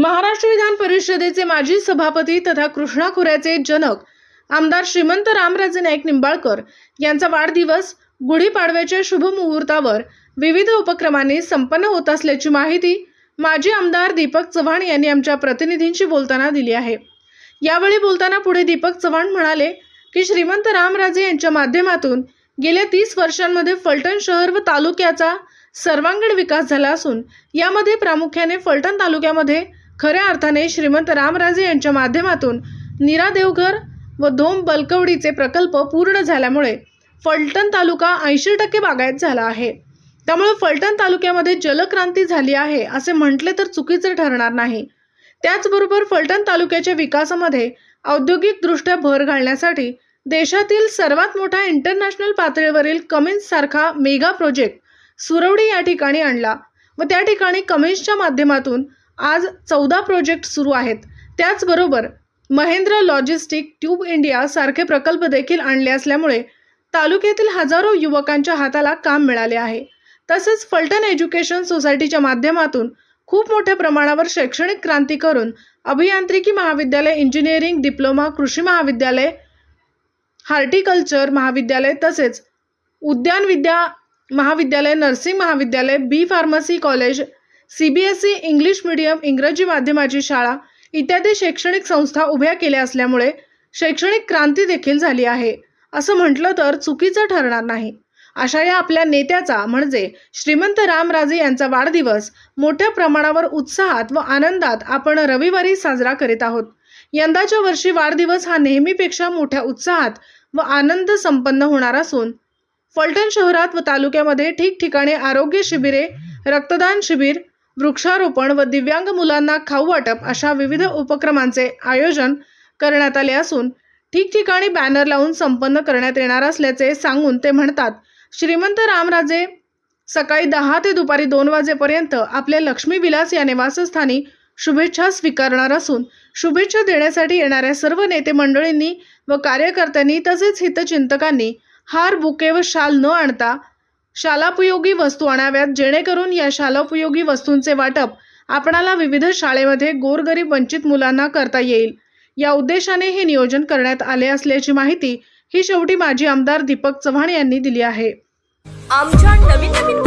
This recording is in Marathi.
महाराष्ट्र विधान परिषदेचे माजी सभापती तथा कृष्णा खोऱ्याचे जनक आमदार श्रीमंत रामराजे नाईक निंबाळकर यांचा वाढदिवस गुढीपाडव्याच्या शुभ मुहूर्तावर विविध उपक्रमांनी संपन्न होत असल्याची माहिती माजी आमदार दीपक चव्हाण यांनी आमच्या प्रतिनिधींशी बोलताना दिली आहे. यावेळी बोलताना पुढे दीपक चव्हाण म्हणाले की श्रीमंत रामराजे यांच्या माध्यमातून गेल्या तीस वर्षांमध्ये फलटण शहर व तालुक्याचा सर्वांगीण विकास झाला असून यामध्ये प्रामुख्याने फलटण तालुक्यामध्ये खऱ्या अर्थाने श्रीमंत रामराजे यांच्या माध्यमातून नीरा देवघर व धोम बलकवडीचे प्रकल्प पूर्ण झाल्यामुळे फलटण तालुका ऐंशी टक्के बागायत झाला आहे. त्यामुळे फलटण तालुक्यामध्ये जलक्रांती झाली आहे असे म्हटले तर चुकीचे ठरणार नाही. त्याचबरोबर फलटण तालुक्याच्या विकासामध्ये औद्योगिकदृष्ट्या भर घालण्यासाठी देशातील सर्वात मोठा इंटरनॅशनल पातळीवरील कमिन्स सारखा मेगा प्रोजेक्ट सुरवडी या ठिकाणी आणला व त्या ठिकाणी कमिन्सच्या माध्यमातून आज चौदा प्रोजेक्ट सुरू आहेत. त्याचबरोबर महेंद्र लॉजिस्टिक ट्यूब इंडिया सारखे प्रकल्प देखील आणले असल्यामुळे तालुक्यातील हजारो युवकांच्या हाताला काम मिळाले आहे. तसेच फलटण एज्युकेशन सोसायटीच्या माध्यमातून खूप मोठ्या प्रमाणावर शैक्षणिक क्रांती करून अभियांत्रिकी महाविद्यालय इंजिनिअरिंग डिप्लोमा कृषी महाविद्यालय हार्टिकल्चर महाविद्यालय तसेच उद्यान विद्या महाविद्यालय नर्सिंग महाविद्यालय B pharmacy college C B S E English medium इंग्रजी माध्यमाची शाळा इत्यादी शैक्षणिक संस्था उभ्या केल्या असल्यामुळे शैक्षणिक क्रांती देखील झाली आहे. असं म्हटलं तर चुकीचं ठरणार नाही. अशा या आपल्या नेत्याचा म्हणजे श्रीमंत रामराजे यांचा वाढदिवस मोठ्या प्रमाणावर उत्साहात व आनंदात आपण रविवारी साजरा करीत आहोत. यंदाच्या वर्षी वाढदिवस हा नेहमीपेक्षा मोठ्या उत्साहात व आनंद संपन्न होणार असून फलटण शहरात व तालुक्यामध्ये ठिकठिकाणी आरोग्य शिबिरे रक्तदान शिबिर वृक्षारोपण व दिव्यांग मुलांना खाऊ वाटप अशा विविध उपक्रमांचे आयोजन करण्यात आले असून ठिकठिकाणी बॅनर लावून संपन्न करण्यात येणार असल्याचे सांगून ते म्हणतात श्रीमंत रामराजे सकाळी दहा ते दुपारी दोन वाजेपर्यंत आपल्या लक्ष्मी विलास या निवासस्थानी शुभेच्छा स्वीकारणार असून शुभेच्छा देण्यासाठी येणाऱ्या सर्व नेते मंडळींनी व कार्यकर्त्यांनी तसेच हितचिंतकांनी हार बुके व शाल न आणता शालापयोगी वस्तू आणाव्यात जेणेकरून या शालापयोगी वस्तूंचे वाटप आपणाला विविध शाळेमध्ये गोरगरीब वंचित मुलांना करता येईल. या उद्देशाने हे नियोजन करण्यात आले असल्याची माहिती ही शेवटी माजी आमदार दीपक चव्हाण यांनी दिली आहे. आमच्या नवीन नवीन